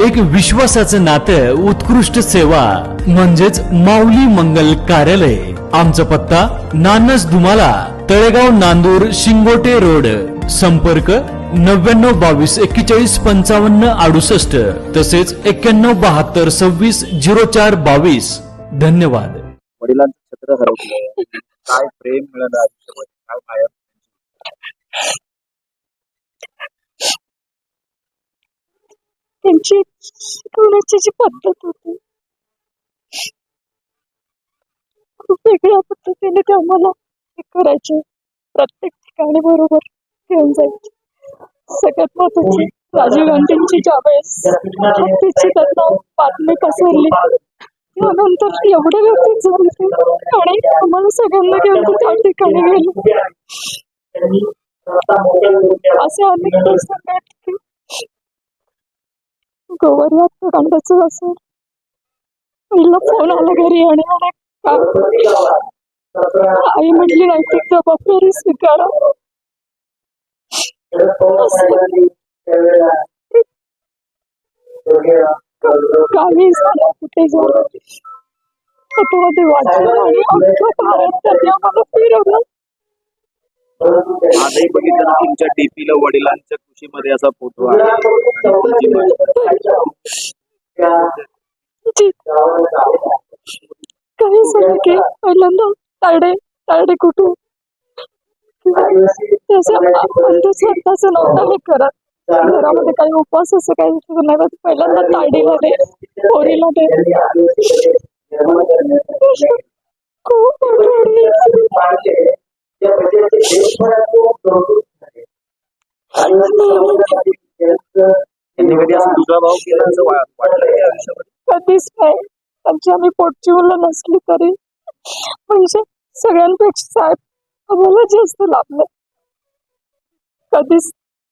एक विश्वासाचं नातं उत्कृष्ट सेवा म्हणजेच माऊली मंगल कार्यालय. आमचा पत्ता नानस दुमाला तळेगाव नांदूर शिंगोटे रोड. संपर्क नव्याण्णव बावीस एक्केचाळीस पंचावन्न अडुसष्ट. तसेच एक्क्याण्णव बहात्तर सव्वीस झिरो चार बावीस. धन्यवाद. वडिलांचं छत्र हरवलं काय प्रेम मिळालं आयुष्यामध्ये? काय माया? त्यांची शिकवण्याची जी पद्धत होती खूप वेगळ्या पद्धतीने ते आम्हाला हे करायचे. प्रत्येक ठिकाणी बरोबर घेऊन जायचे. सगळ्यात महत्वाची राजीव गांधींची ज्यावेळेस हत्येची त्यांना बातमी पसरली त्यानंतर एवढे व्यक्ती झाले ते आणि आम्हाला सगळ्यांना घेऊन ते त्या ठिकाणी गेलो. असे अनेक प्रसंग आहेत की गोवर हत्याकांडाचं असेल पहिला फोन आला घरी आणि म्हणे का आई म्हटली नैतिक जबाबदारी स्वीकारा काही झालं कुठे झालं त्यामध्ये वाचलं आणि अख्खा भारत त्यांनी आम्हाला फिरवलं आजही बघितलं ना तुमच्या डीपीला वडिलांच्या खुशीमध्ये असा फोटो आहे. काही सांगे पहिल्यांदा तायडे तायडे कुठून? अंधश्रद्धाचं नव्हतं हे करत घरामध्ये काही उपवास असं काही नाही पहिल्यांदा ताडीमध्ये पोरीमध्ये. कधीच नाही. त्यांची आम्ही पोटची मुलं नसली तरी. म्हणजे सगळ्यांपेक्षा साहेब आम्हाला जास्त लाभलं कधीच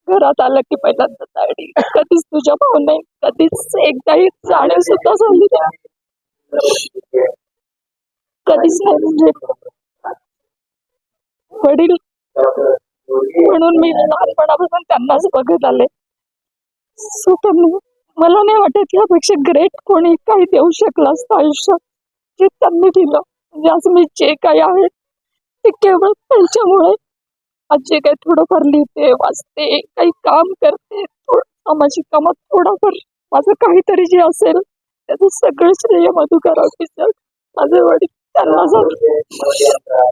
घरात आलं की पहिल्यांदा ताडी कधीच तुझ्या भाऊ नाही. कधीच एकदाही जाणीव सुद्धा झाली नाही. कधीच नाही म्हणजे. वडील म्हणून मी लहानपणापासून त्यांनाच बघत आले. सो त्यांनी मला नाही वाटत यापेक्षा ग्रेट कोणी काही देऊ शकलं असतं आयुष्यात. जे त्यांनी दिलं. म्हणजे आज मी जे काही आहे ते केवळ त्यांच्यामुळे. आज जे काही थोडंफार लिहिते वाचते काही काम करते थोडं सामाजिक कामात थोडंफार माझं काहीतरी जे असेल त्याचं सगळं श्रेय मधुकर ऑफिसर माझे वडील त्यांना जातं